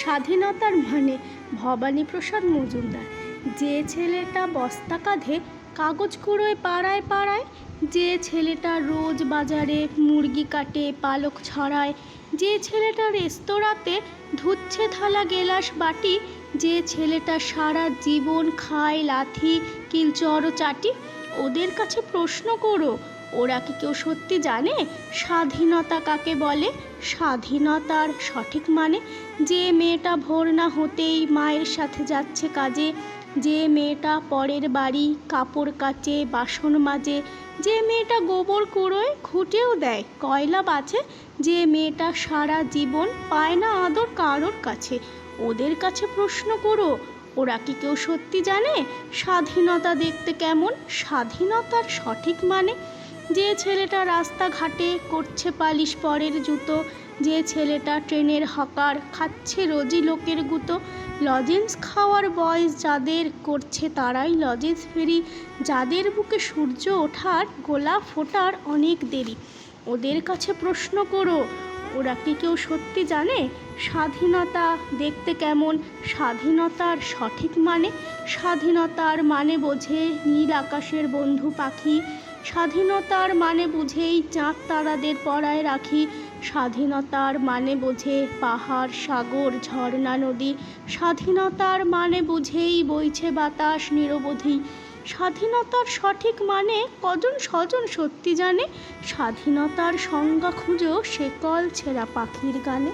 স্বাধীনতার মানে ভবানীপ্রসাদ মজুমদার। যে ছেলেটা বস্তা কাঁধে কাগজ কুড়োয় পাড়ায় পাড়ায়, যে ছেলেটা রোজ বাজারে মুরগি কাটে, পালক ছড়ায়, যে ছেলেটা রেস্তোরাঁতে ধুচ্ছে থালা গেলাস বাটি, যে ছেলেটা সারা জীবন খায় লাথি কিলচড় চাটি, ওদের কাছে প্রশ্ন করো ওরা কি কেউ সত্যি জানে? স্বাধীনতা কাকে বলে? স্বাধীনতার সঠিক মানে যে মেয়েটা ভোর না হতেই মায়ের সাথে যাচ্ছে কাজে, যে মেয়েটা পরের বাড়ি কাপড় কাচে, বাসন মাজে, যে মেয়েটা গোবর কুড়োয়, খুঁটেও দেয়, কয়লা বাছে, যে মেয়েটা সারা জীবন পায় না আদর কারোর কাছে। ওদের কাছে প্রশ্ন করো, ওরা কি কেউ সত্যি জানে? স্বাধীনতা দেখতে কেমন? স্বাধীনতার সঠিক মানে যে ছেলেটা রাস্তাঘাটে করছে পালিশ পরের জুতো, যে ছেলেটা ট্রেনের হকার খাচ্ছে রোজি লোকের গুতো, লজেন্স খাওয়ার বয়স যাদের করছে তারাই লজেন্স ফেরি, যাদের বুকে সূর্য ওঠার গোলা ফোটার অনেক দেরি। ওদের কাছে প্রশ্ন করো, ওরা কি কেউ সত্যি জানে? স্বাধীনতা দেখতে কেমন? স্বাধীনতার সঠিক মানে? স্বাধীনতার মানে বোঝে নীল আকাশের বন্ধু পাখি স্বাধীনতার মানে বুঝেই চাঁদ তারাদের পড়ায় রাখি। স্বাধীনতার মানে বোঝে পাহাড়, সাগর, ঝর্ণা, নদী। স্বাধীনতার মানে বুঝেই বইছে বাতাস, নিরবধি। স্বাধীনতার সঠিক মানে কজন স্বজন সত্যি জানে? স্বাধীনতার সংজ্ঞা খুঁজো সে কল ছেঁড়া পাখির গানে।